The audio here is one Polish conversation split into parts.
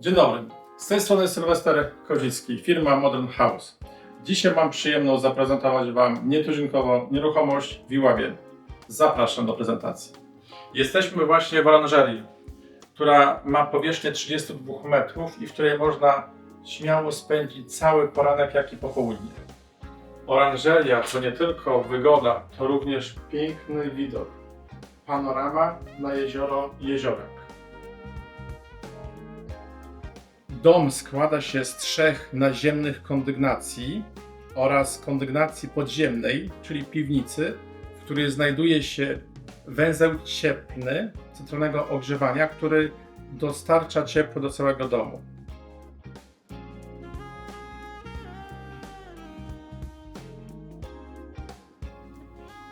Dzień dobry. Z tej strony Sylwester Kozicki, firma Modern House. Dzisiaj mam przyjemność zaprezentować Wam nietuzinkową nieruchomość w Iławie. Zapraszam do prezentacji. Jesteśmy właśnie w oranżerii, która ma powierzchnię 32 metrów i w której można śmiało spędzić cały poranek, jak i popołudnie. Oranżeria to nie tylko wygoda, to również piękny widok. Panorama na jezioro Jeziorek. Dom składa się z trzech naziemnych kondygnacji oraz kondygnacji podziemnej, czyli piwnicy, w której znajduje się węzeł cieplny centralnego ogrzewania, który dostarcza ciepło do całego domu.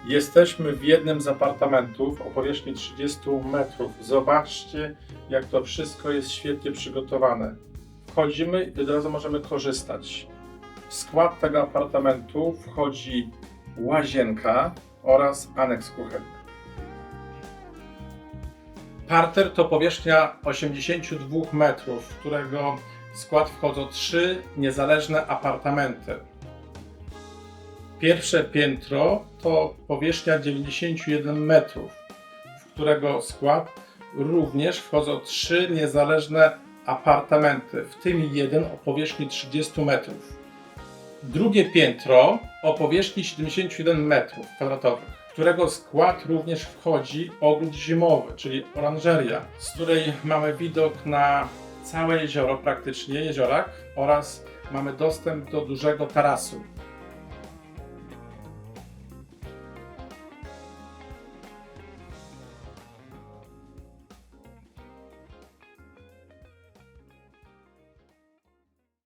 Jesteśmy w jednym z apartamentów o powierzchni 30 metrów. Zobaczcie, jak to wszystko jest świetnie przygotowane. Wchodzimy i od razu możemy korzystać. W skład tego apartamentu wchodzi łazienka oraz aneks kuchenny. Parter to powierzchnia 82 metrów, w którego skład wchodzą trzy niezależne apartamenty. Pierwsze piętro to powierzchnia 91 metrów, w którego skład również wchodzą trzy niezależne apartamenty, w tym jeden o powierzchni 30 metrów. Drugie piętro o powierzchni 71 metrów kwadratowych, którego skład również wchodzi ogród zimowy, czyli oranżeria, z której mamy widok na całe jezioro, praktycznie jeziorak, oraz mamy dostęp do dużego tarasu.